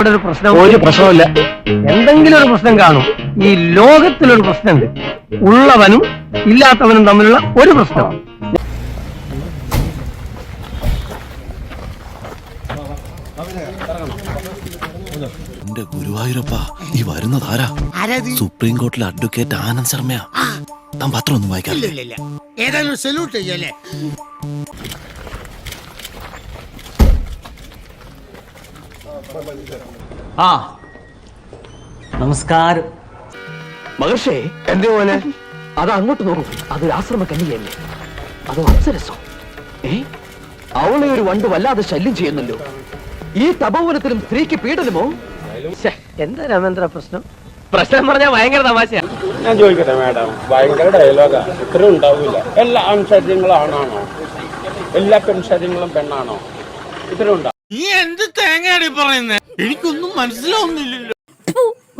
ഇവിടെ ഒരു പ്രശ്നം ഒരു പ്രശ്നമില്ല എന്തെങ്കിലും ഒരു പ്രശ്നം കാണും. ഈ ലോകത്തിലൊരു പ്രശ്നമുണ്ട്. ഉള്ളവനും ഇല്ലാത്തവനും തമ്മിലുള്ള ഒരു പ്രശ്നം എന്റെ ഗുരുവായൂരപ്പ ഈ വരുന്നതാരാ സുപ്രീം കോർട്ടിലെ അഡ്വക്കേറ്റ് ആനന്ദ് ശർമ്മയാ. താൻ പത്രം ഒന്നും വായിക്കാം ഇല്ല ഏതായാലും സല്യൂട്ട് ചെയ്യല്ലേ? ആ. നമസ്കാരം. മഹർഷേ എന്തേ പോലെ അത് അങ്ങോട്ട് നോക്കൂ. അതൊരു ആശ്രമ കന്യകയല്ലേ? അതോ അപ്സരസോ? ഏ? അവളെ ഒരു വണ്ട് വല്ലാതെ ശല്യം ചെയ്യുന്നല്ലോ. ഈ തപോവനത്തിലും സ്ത്രീക്ക് പീഡനമോ? എന്താ രാമേന്ദ്ര പ്രശ്നം? പ്രശ്നം പറഞ്ഞാൽ ഭയങ്കര തമാശയാ. ഞാൻ ചോദിക്കട്ടെ മാഡം? ഭയങ്കര ഡയലോഗാ ഇത്ര ഉണ്ടാവില്ല എല്ലാ ആൺശര്യങ്ങളും ആണാണോ എല്ലാ പെൺശര്യങ്ങളും പെണ്ണാണോ? ഇത്ര ഉണ്ടാവും നീ എന്ത് തേങ്ങയാടി പറയുന്നേ? എനിക്കൊന്നും മനസ്സിലാവുന്നില്ലല്ലോ.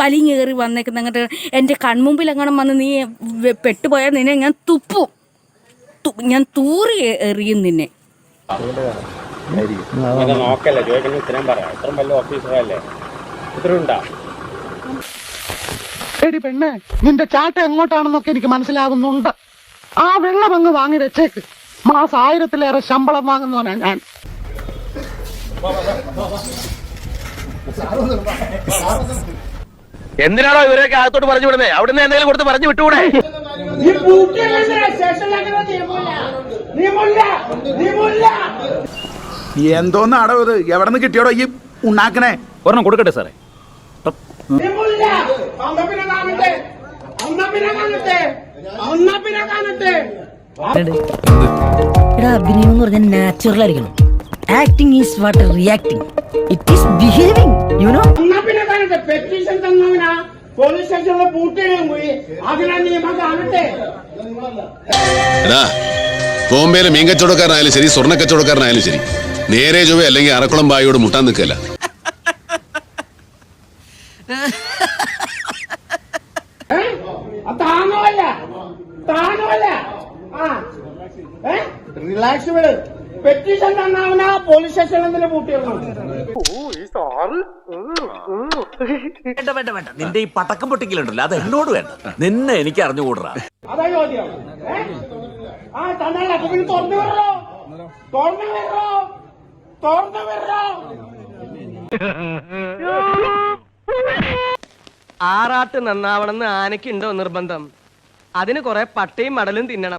കയറി വന്നേക്കുന്ന അങ്ങോട്ട് എന്റെ കൺമുമ്പിൽ അങ്ങനെ വന്ന് നീ പെട്ടുപോയാൽ നിന്നെ ഞാൻ തുപ്പും. ഞാൻ തൂറി എറിയും നിന്നെ. പെണ്ണേ നോക്കല്ലേ ചോദിക്കുന്ന ഇത്രയും പറയാം ഇത്രയും വലിയ ഓഫീസറല്ലേ എടി പെണ്ണെ നിന്റെ ചാട്ട എങ്ങോട്ടാണെന്നൊക്കെ എനിക്ക് മനസ്സിലാവുന്നുണ്ട്. ആ വെള്ളം അങ്ങ് വാങ്ങി വെച്ചേക്ക്. മാസം ആയിരത്തിലേറെ ശമ്പളം വാങ്ങുന്നവനാ ഞാൻ. എന്തിനാണോ ഇവരൊക്കെ അകത്തോട്ട് പറഞ്ഞു വിടുന്നത് അവിടുന്ന് എന്തെങ്കിലും കൊടുത്ത് പറഞ്ഞു വിട്ടുകൂടെ? എന്തോന്ന് അടവ് ഇത്? എവിടെ നിന്ന് കിട്ടിയോടോ ഈ ഉണ്ടാക്കണേ ഒരെണ്ണം കൊടുക്കട്ടെ സാറേ. എടാ അഭിനയം എന്ന് പറഞ്ഞാൽ നാച്ചുറൽ ആയിരിക്കണം. Acting is what reacting it is behaving you know petition തന്നവനാ. Police സ്റ്റേഷനിലെ പൂട്ടിയിടും പോയി. അതിനാ നിയമം കാണട്ടെ എടാ ബോംബെയിലെ മീൻ കച്ചവടക്കാരനായാലും ശരി സ്വർണ കച്ചവടക്കാരനായാലും ശരി. നേരെ ചൊവ്വ അല്ലെങ്കിൽ അറക്കുളം ബായോട് മുട്ടാൻ നിൽക്കല്ല. താങ്ങുമല്ല. താങ്ങുമല്ല. ആ. ഏ? റിലാക്സ് വിട്. പെറ്റീഷൻ തന്നാവന പോലീസ് സ്റ്റേഷനിൽ എന്തിനാ വേണ്ട വേണ്ട വേണ്ട. നിന്റെ ഈ പടക്കം പൊട്ടിക്കലുണ്ടല്ലോ അത് എന്നോട് വേണ്ട. നിന്നെ എനിക്ക് അറിഞ്ഞുകൂടാ. അതാ ചോദ്യം? ആ തന്നല്ല അപ്പൊ പിന്നെ തുറന്നു വിടറോ? തുറന്നു വിടറോ? തുറന്നു വിടറോ? ആറാട്ട് നന്നാവണമെന്ന് ആനയ്ക്കുണ്ടോ നിർബന്ധം? അതിന് കുറെ പട്ടയും മടലും തിന്നണം.